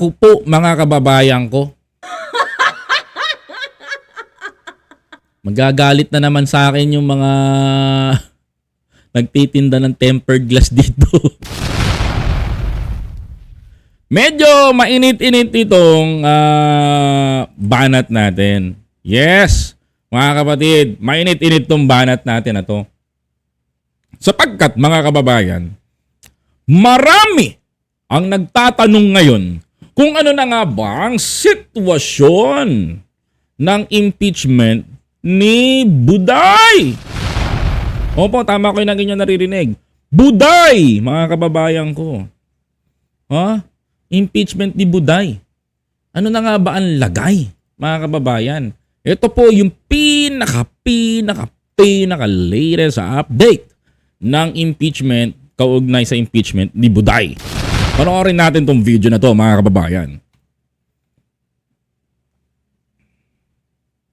Naku po, mga kababayan ko. Magagalit na naman sa akin yung mga nagtitinda ng tempered glass dito. Medyo mainit-init itong ah, banat natin. Yes, mga kapatid, mainit-init itong banat natin na to. Sapagkat mga kababayan, marami ang nagtatanong ngayon kung ano na nga ba ang sitwasyon ng impeachment ni Buday. Opo, tama ko yung naging naririnig. Buday, mga kababayan ko. Ha? Impeachment ni Buday. Ano na nga ba ang lagay, mga kababayan? Ito po yung pinaka, pinaka, pinaka latest update ng impeachment kaugnay sa impeachment ni Buday. Panoorin natin tong video na to mga kababayan.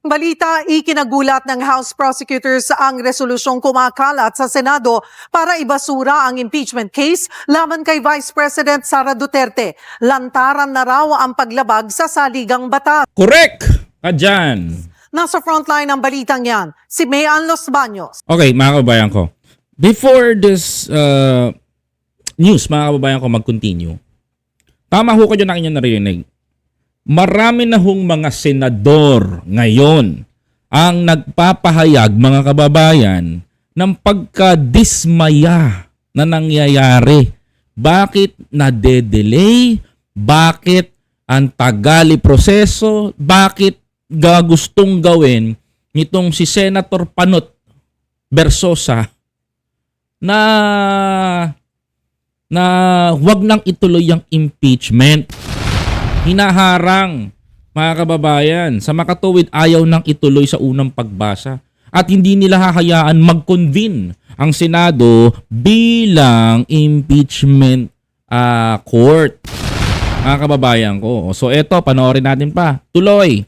Balita, ikinagulat ng House Prosecutors ang resolusyong kumakalat sa Senado para ibasura ang impeachment case laban kay Vice President Sara Duterte. Lantaran na raw ang paglabag sa saligang batas. Correct! Kadyan. Nasa frontline ng balitang yan, si Mayan Los Baños. Okay, mga kababayan ko. Before this uh, news, mga kababayan ko, mag-continue. Tama ho kayo na inyong naririnig. Marami na hong mga senador ngayon ang nagpapahayag, mga kababayan, ng pagka-dismaya na nangyayari. Bakit nade-delay? Bakit ang tagali proseso? Bakit ga gustong gawin nitong si Senator Panot Bersosa na na wag nang ituloy ang impeachment. Hinaharang mga kababayan sa makatuwid ayaw nang ituloy sa unang pagbasa at hindi nila hahayaan mag-convene ang Senado bilang impeachment ah, court. Mga kababayan ko. So eto, panoorin natin pa. Tuloy.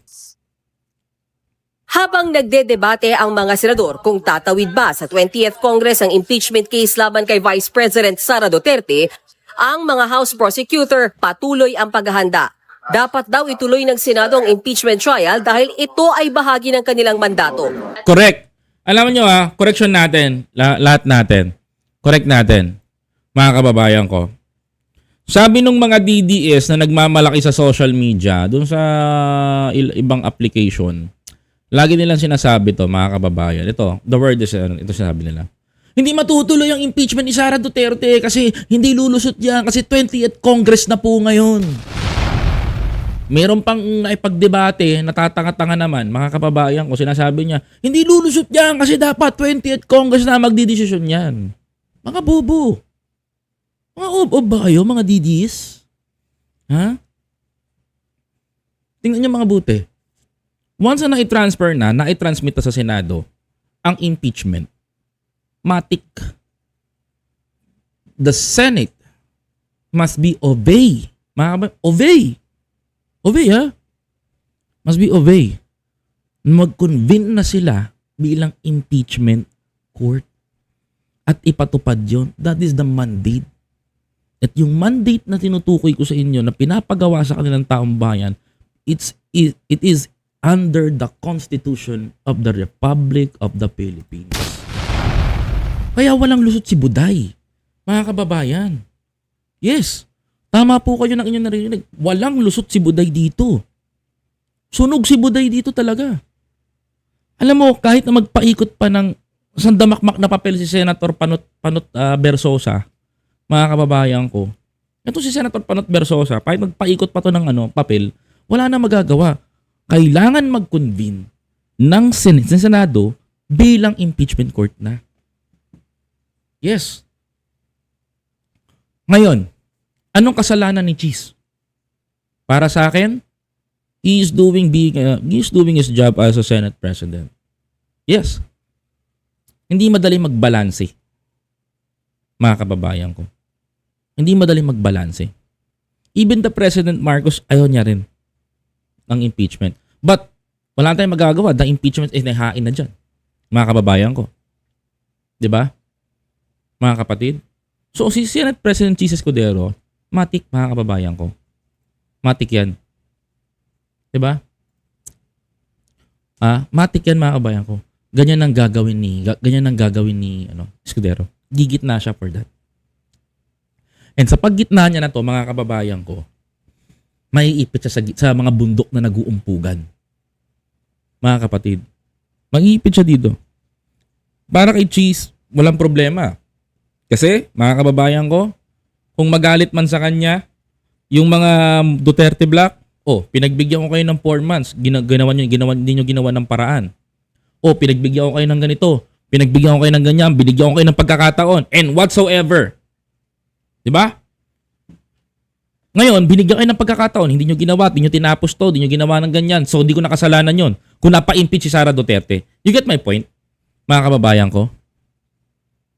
Habang nagdedebate ang mga senador kung tatawid ba sa 20th Congress ang impeachment case laban kay Vice President Sara Duterte, ang mga House prosecutor patuloy ang paghahanda. Dapat daw ituloy ng Senado ang impeachment trial dahil ito ay bahagi ng kanilang mandato. Correct. Alam niyo ha, correction natin, la- lahat natin. Correct natin, mga kababayan ko. Sabi nung mga DDS na nagmamalaki sa social media, dun sa ibang application, lagi nilang sinasabi to, mga kababayan. Ito, the word is, ano, ito sinabi nila. Hindi matutuloy ang impeachment ni Sara Duterte kasi hindi lulusot yan kasi 20th Congress na po ngayon. Meron pang naipagdebate, natatanga-tanga naman, mga kababayan ko, sinasabi niya, hindi lulusot yan kasi dapat 20th Congress na magdidesisyon yan. Mga bobo. Mga ob-ob ba kayo, mga DDs? Ha? Tingnan niyo mga buti. Once na nai-transfer na, nai-transmit na sa Senado, ang impeachment, matik. The Senate must be obey. Mga obey. Obey ha? Must be obey. Mag-convene na sila bilang impeachment court. At ipatupad yon. That is the mandate. At yung mandate na tinutukoy ko sa inyo na pinapagawa sa kanilang taong bayan, it's, it, it is under the Constitution of the Republic of the Philippines. Kaya walang lusot si Buday, mga kababayan. Yes, tama po kayo ng inyong narinig. Walang lusot si Buday dito. Sunog si Buday dito talaga. Alam mo, kahit na magpaikot pa ng sandamakmak na papel si Senator Panot, Panot ah, Bersosa, mga kababayan ko, ito si Senator Panot Bersosa, kahit magpaikot pa to ng ano, papel, wala na magagawa. Kailangan mag-convene ng Sen- ng Senado bilang impeachment court na. Yes. Ngayon, anong kasalanan ni Cheese? Para sa akin, he is doing being uh, he is doing his job as a Senate President. Yes. Hindi madali magbalanse. Mga kababayan ko. Hindi madali magbalanse. Even the President Marcos ayaw niya rin ng impeachment. But wala tayong magagawa. The impeachment is nahain na dyan. Mga kababayan ko. ba? Mga kapatid. So si Senate President Jesus Cordero, matik mga kababayan ko. Matik yan. ba? Ah, matik yan mga kabayan ko. Ganyan ang gagawin ni ga- ganyan ang gagawin ni ano, Escudero. Gigit na siya for that. And sa paggitna niya na to, mga kababayan ko, maiipit siya sa, sa mga bundok na naguumpugan. Mga kapatid, mag-iipit siya dito. Para kay Cheese, walang problema. Kasi, mga kababayan ko, kung magalit man sa kanya, yung mga Duterte Black, oh, pinagbigyan ko kayo ng 4 months, gina, ginawa niyo, ginawa, hindi niyo ginawa ng paraan. Oh, pinagbigyan ko kayo ng ganito, pinagbigyan ko kayo ng ganyan, binigyan ko kayo ng pagkakataon, and whatsoever. 'Di ba? Ngayon, binigyan kayo ng pagkakataon, hindi nyo ginawa, hindi nyo tinapos to, hindi nyo ginawa ng ganyan, so hindi ko nakasalanan yon. Kung napa-impeach si Sara Duterte. You get my point? Mga kababayan ko?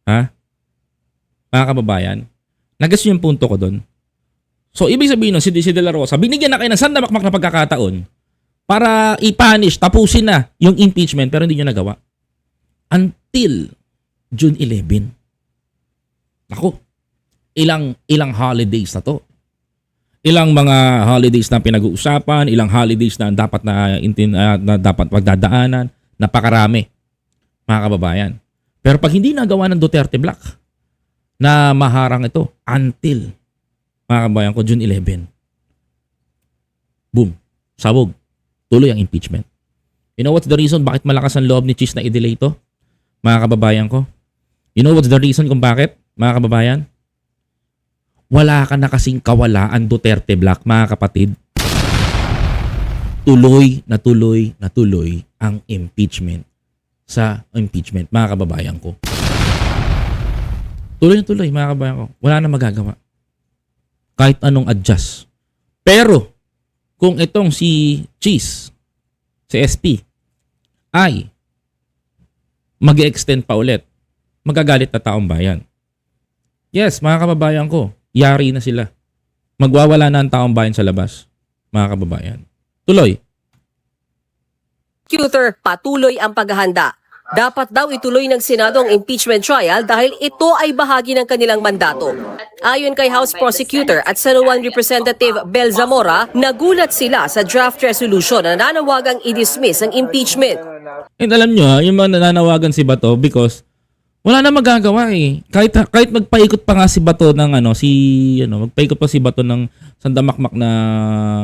Ha? Mga kababayan? Nagas yung punto ko doon. So, ibig sabihin nun, si, si De La Rosa, binigyan na kayo ng sandamakmak na pagkakataon para i-punish, tapusin na yung impeachment, pero hindi nyo nagawa. Until June 11. Ako, ilang ilang holidays na to. Ilang mga holidays na pinag-uusapan, ilang holidays na dapat na, intin, ah, na dapat pagdadaanan, napakarami mga kababayan. Pero pag hindi nagawa ng Duterte Black na maharang ito until mga kababayan ko June 11. Boom. Sabog. Tuloy ang impeachment. You know what's the reason bakit malakas ang loob ni Cheese na i-delay ito? Mga kababayan ko. You know what's the reason kung bakit? Mga kababayan? Wala ka na kasing kawalaan Duterte Black, mga kapatid. Tuloy na tuloy na tuloy ang impeachment sa impeachment, mga kababayan ko. Tuloy na tuloy, mga kababayan ko. Wala na magagawa. Kahit anong adjust. Pero, kung itong si Cheese, si SP, ay mag extend pa ulit, magagalit na taong bayan. Yes, mga kababayan ko, yari na sila. Magwawala na ang taong bayan sa labas, mga kababayan. Tuloy. Prosecutor, patuloy ang paghahanda. Dapat daw ituloy ng Senado ang impeachment trial dahil ito ay bahagi ng kanilang mandato. Ayon kay House Prosecutor at San Juan Representative Bel Zamora, nagulat sila sa draft resolution na nanawagang i-dismiss ang impeachment. And alam nyo, yung mga nananawagan si Bato because wala na magagawa eh. Kahit kahit magpaikot pa nga si Bato ng ano, si ano, magpaikot pa si Bato ng sandamakmak na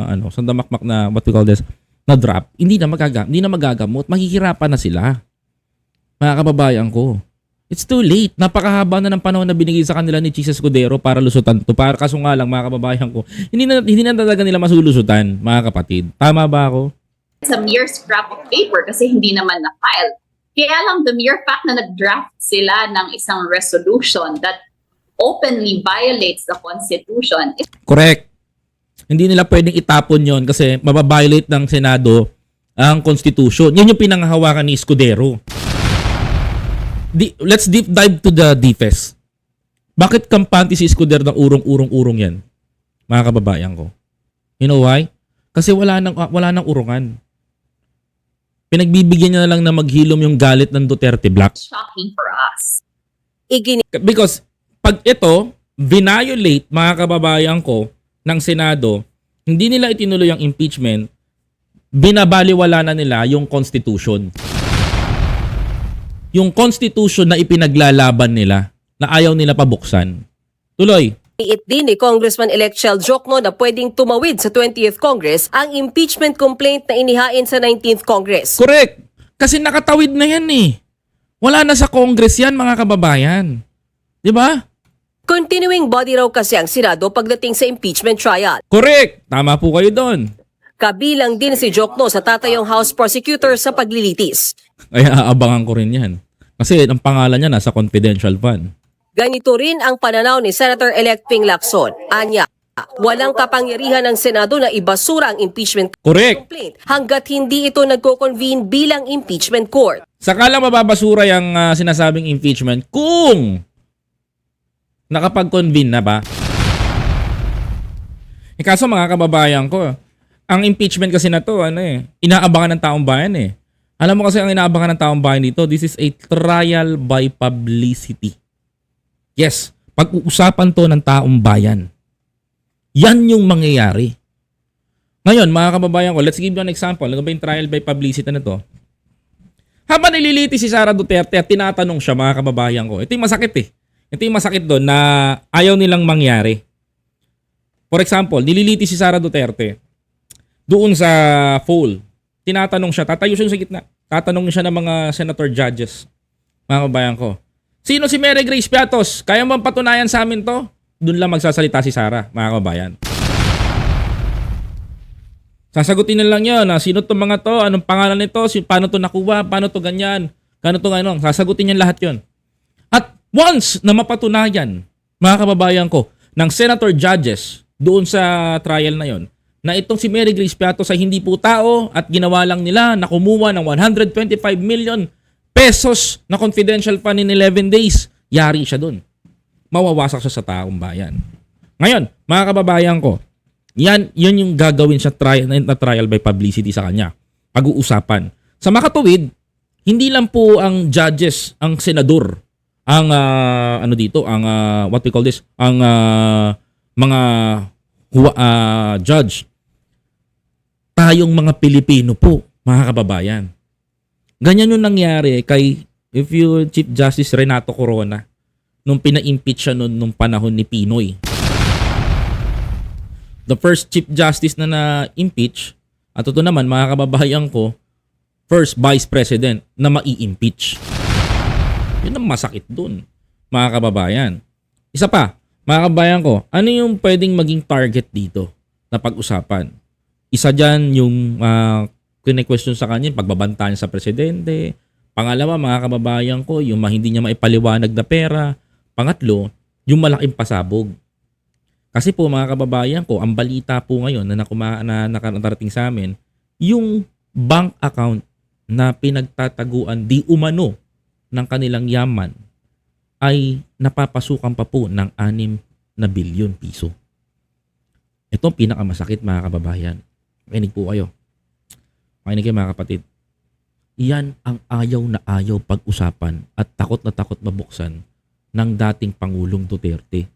ano, sandamakmak na what we call this, na drop, hindi na magaga, hindi na magagamot, mahihirapan na sila. Mga kababayan ko. It's too late. Napakahaba na ng panahon na binigay sa kanila ni Jesus Escudero para lusutan to. Para kaso nga lang mga kababayan ko, hindi na hindi na talaga nila masulusutan, mga kapatid. Tama ba ako? it's a mere scrap of paper kasi hindi naman na-file. Kaya lang the mere fact na nag-draft sila ng isang resolution that openly violates the Constitution Correct. Hindi nila pwedeng itapon yon kasi mababiolate ng Senado ang Constitution. Yan yung pinanghahawakan ni Escudero. Di, let's deep dive to the deepest. Bakit kampante si Escudero ng urong-urong-urong yan? Mga kababayan ko. You know why? Kasi wala nang, wala nang urungan. Pinagbibigyan niya na lang na maghilom yung galit ng Duterte Black. shocking for us. Igini Because pag ito, violate mga kababayan ko ng Senado, hindi nila itinuloy ang impeachment, binabaliwala na nila yung Constitution. Yung Constitution na ipinaglalaban nila, na ayaw nila pabuksan. Tuloy. It din ni Congressman-elect Shell Jokno na pwedeng tumawid sa 20th Congress ang impeachment complaint na inihain sa 19th Congress. Correct. Kasi nakatawid na yan eh. Wala na sa Congress yan mga kababayan. Di ba? Continuing body raw kasi ang Senado pagdating sa impeachment trial. Correct. Tama po kayo doon. Kabilang din si Jokno sa tatayong House Prosecutor sa paglilitis. Kaya aabangan ko rin yan. Kasi ang pangalan niya nasa confidential fund. Ganito rin ang pananaw ni Senator-elect Ping Lacson. Anya, walang kapangyarihan ng Senado na ibasura ang impeachment Correct. complaint hanggat hindi ito nagko-convene bilang impeachment court. Saka lang mababasura yung ah, sinasabing impeachment kung nakapag-convene na ba? Eh kaso mga kababayan ko, ang impeachment kasi na to, ano eh, inaabangan ng taong bayan eh. Alam mo kasi ang inaabangan ng taong bayan dito, this is a trial by publicity. Yes, pag-uusapan to ng taong bayan. Yan yung mangyayari. Ngayon, mga kababayan ko, let's give you an example. Ano ba yung trial by publicity na to? Habang nililiti si Sara Duterte at tinatanong siya, mga kababayan ko, ito yung masakit eh. Ito yung masakit doon na ayaw nilang mangyari. For example, nililiti si Sara Duterte doon sa poll. Tinatanong siya, tatayo siya sa gitna. Tatanong siya ng mga senator judges. Mga kababayan ko. Sino si Mary Grace Piatos? Kaya bang patunayan sa amin to? Doon lang magsasalita si Sara, mga kababayan. Sasagutin na lang yun. Ah, sino to mga to? Anong pangalan nito? Si, paano to nakuha? Paano to ganyan? Kano to ganun? Sasagutin niyan lahat yon. At once na mapatunayan, mga kababayan ko, ng senator judges doon sa trial na yon, na itong si Mary Grace Piatos ay hindi po tao at ginawa lang nila na kumuha ng 125 million pesos na confidential fund in 11 days, yari siya doon. Mawawasak siya sa taong bayan. Ngayon, mga kababayan ko, yan, yun yung gagawin sa trial, na trial by publicity sa kanya. Pag-uusapan. Sa makatuwid, hindi lang po ang judges, ang senador, ang ah, ano dito, ang ah, what we call this, ang ah, mga ah, judge. Tayong mga Pilipino po, mga kababayan. Ganyan yung nangyari kay if you Chief Justice Renato Corona nung pina-impeach siya noon nung panahon ni Pinoy the first Chief Justice na na-impeach, at ito naman, mga kababayan ko, first Vice President na mai-impeach. Yun ang masakit dun, mga kababayan. Isa pa, mga kababayan ko, ano yung pwedeng maging target dito na pag-usapan? Isa dyan yung uh, question sa kanya, pagbabanta sa presidente. Pangalawa, mga kababayan ko, yung hindi niya maipaliwanag na pera. Pangatlo, yung malaking pasabog. Kasi po mga kababayan ko, ang balita po ngayon na, nakuma, na nakarating sa amin, yung bank account na pinagtataguan di umano ng kanilang yaman ay napapasukan pa po ng 6 na bilyon piso. Ito ang pinakamasakit mga kababayan. Makinig po kayo. Makinig kayo mga kapatid. Iyan ang ayaw na ayaw pag-usapan at takot na takot mabuksan ng dating Pangulong Duterte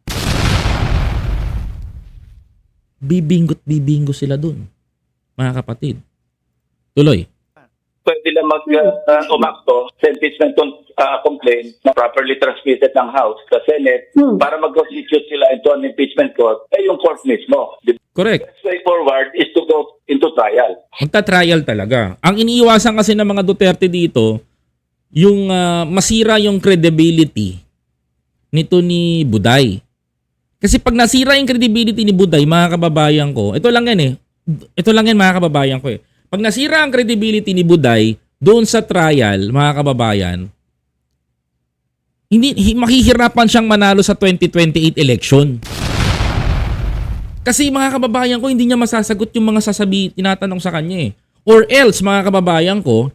bibinggot bibingo sila dun. Mga kapatid. Tuloy. pwede lang mag uh, umakto sa impeachment uh, complaint na properly transmitted ng House sa Senate para mag-constitute sila into an impeachment court ay yung court mismo. The Correct. best way forward is to go into trial. Magta-trial talaga. Ang iniiwasan kasi ng mga Duterte dito, yung ah, masira yung credibility nito ni Buday. Kasi pag nasira yung credibility ni Buday, mga kababayan ko, ito lang yan eh. Ito lang yan mga kababayan ko eh. Pag nasira ang credibility ni Buday doon sa trial, mga kababayan, hindi hi- makihirapan siyang manalo sa 2028 election. Kasi mga kababayan ko, hindi niya masasagot yung mga sasabi, tinatanong sa kanya eh. Or else, mga kababayan ko,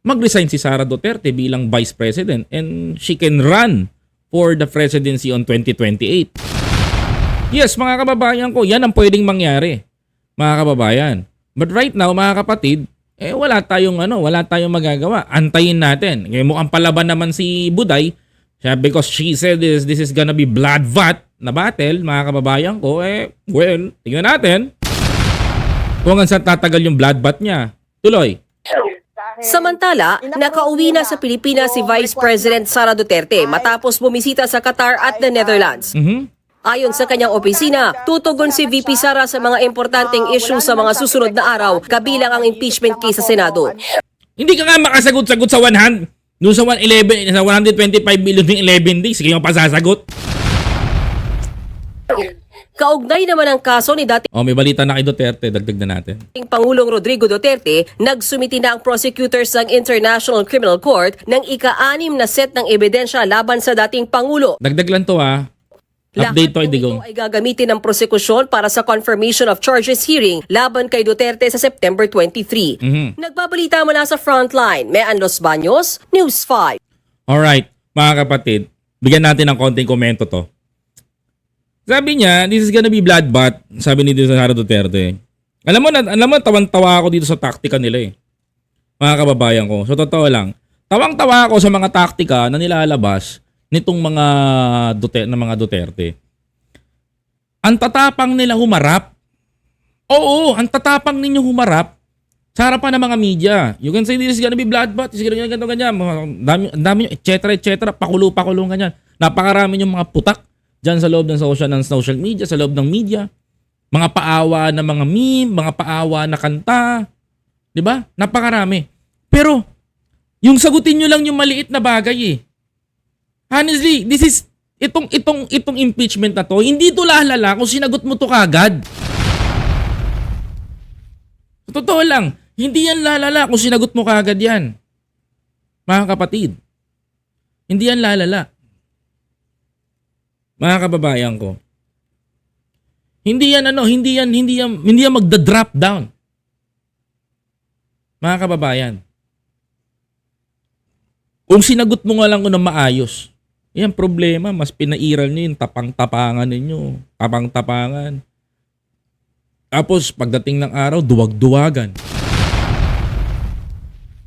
mag-resign si Sara Duterte bilang Vice President and she can run for the presidency on 2028. Yes, mga kababayan ko, yan ang pwedeng mangyari. Mga kababayan. But right now, mga kapatid, eh wala tayong ano, wala tayong magagawa. Antayin natin. Eh, mukhang palaban naman si Buday. Siya, because she said this, this is gonna be blood vat na battle, mga kababayan ko, eh, well, tingnan natin. Kung hanggang saan tatagal yung blood vat niya. Tuloy. Samantala, nakauwi na sa Pilipinas si Vice President Sara Duterte matapos bumisita sa Qatar at the Netherlands. Mhm. Ayon sa kanyang opisina, tutugon si VP Sara sa mga importanteng issue sa mga susunod na araw, kabilang ang impeachment case sa Senado. Hindi ka nga makasagot-sagot sa 100. Doon sa 111, sa 125 million ng 11 days, sige mo pa sasagot. Kaugnay naman ang kaso ni dating Oh, may balita na kay Duterte, dagdag na natin. Pangulong Rodrigo Duterte, nagsumiti na ang prosecutors ng International Criminal Court ng ika-anim na set ng ebidensya laban sa dating Pangulo. Dagdag lang to ha. Update to, Lahat ng ito ay gagamitin ng prosekusyon para sa confirmation of charges hearing laban kay Duterte sa September 23. Mhm. Nagbabalita mula sa Frontline, Mean Los Baños, News 5. Alright, mga kapatid, bigyan natin ng konting komento to. Sabi niya, this is gonna be bloodbath, sabi ni Sara Duterte. Alam mo, na, alam mo, tawang-tawa ako dito sa taktika nila eh. Mga kababayan ko. So, totoo lang. Tawang-tawa ako sa mga taktika na nilalabas nitong mga Duterte, na mga Duterte. Ang tatapang nila humarap. Oo, ang tatapang ninyo humarap sa harapan ng mga media. You can say this is gonna be bloodbath, this is gonna be ganito, ganyan. Dami, dami et cetera, et cetera. Pakulo, pakulo, ganyan. Napakarami yung mga putak dyan sa loob ng social, ng social media, sa loob ng media. Mga paawa na mga meme, mga paawa na kanta. Ba? Napakarami. Pero, yung sagutin nyo lang yung maliit na bagay eh. Honestly, this is, itong, itong, itong impeachment na to, hindi to lalala kung sinagot mo to kagad. Totoo lang, hindi yan lalala kung sinagot mo kagad yan. Mga kapatid, hindi yan lalala. Mga kababayan ko, hindi yan ano, hindi yan, hindi yan, hindi yan magda-drop down. Mga kababayan, kung sinagot mo nga lang ko ng maayos, yan problema, mas pinairal nyo yung tapang-tapangan ninyo. Tapang-tapangan. Tapos pagdating ng araw, duwag-duwagan.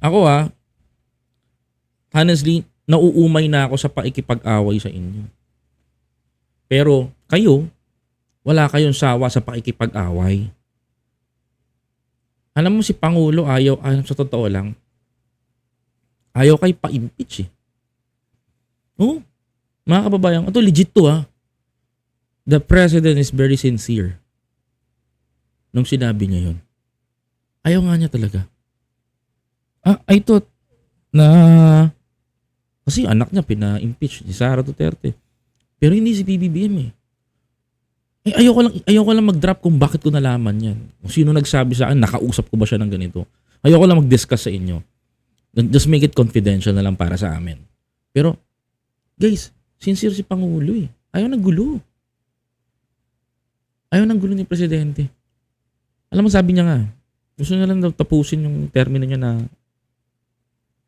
Ako ha, honestly, nauumay na ako sa paikipag-away sa inyo. Pero kayo, wala kayong sawa sa pakikipag-away. Alam mo si Pangulo ayaw, ayaw sa totoo lang, ayaw kay pa-impeach eh. Oo. Mga kababayan, ito legit to ha. The president is very sincere nung sinabi niya yun. Ayaw nga niya talaga. Ah, I thought na kasi anak niya pina-impeach si Sara Duterte. Pero hindi si PBBM eh. Eh, ayoko lang, ayoko lang mag-drop kung bakit ko nalaman yan. Kung sino nagsabi sa akin, nakausap ko ba siya ng ganito. Ayoko lang mag-discuss sa inyo. Just make it confidential na lang para sa amin. Pero, guys, sincere si Pangulo eh. Ayaw ng gulo. Ayaw ng gulo ni Presidente. Alam mo, sabi niya nga, gusto niya lang daw tapusin yung termino niya na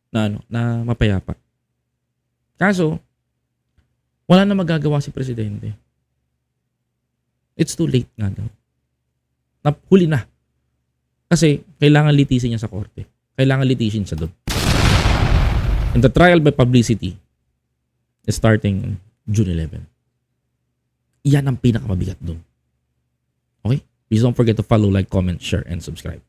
na ano, na mapayapa. Kaso, wala na magagawa si Presidente. It's too late nga daw. Huli na. Kasi kailangan litisin niya sa korte. Kailangan litisin siya doon. And the trial by publicity is starting June 11. Yan ang pinakamabigat doon. Okay? Please don't forget to follow, like, comment, share, and subscribe.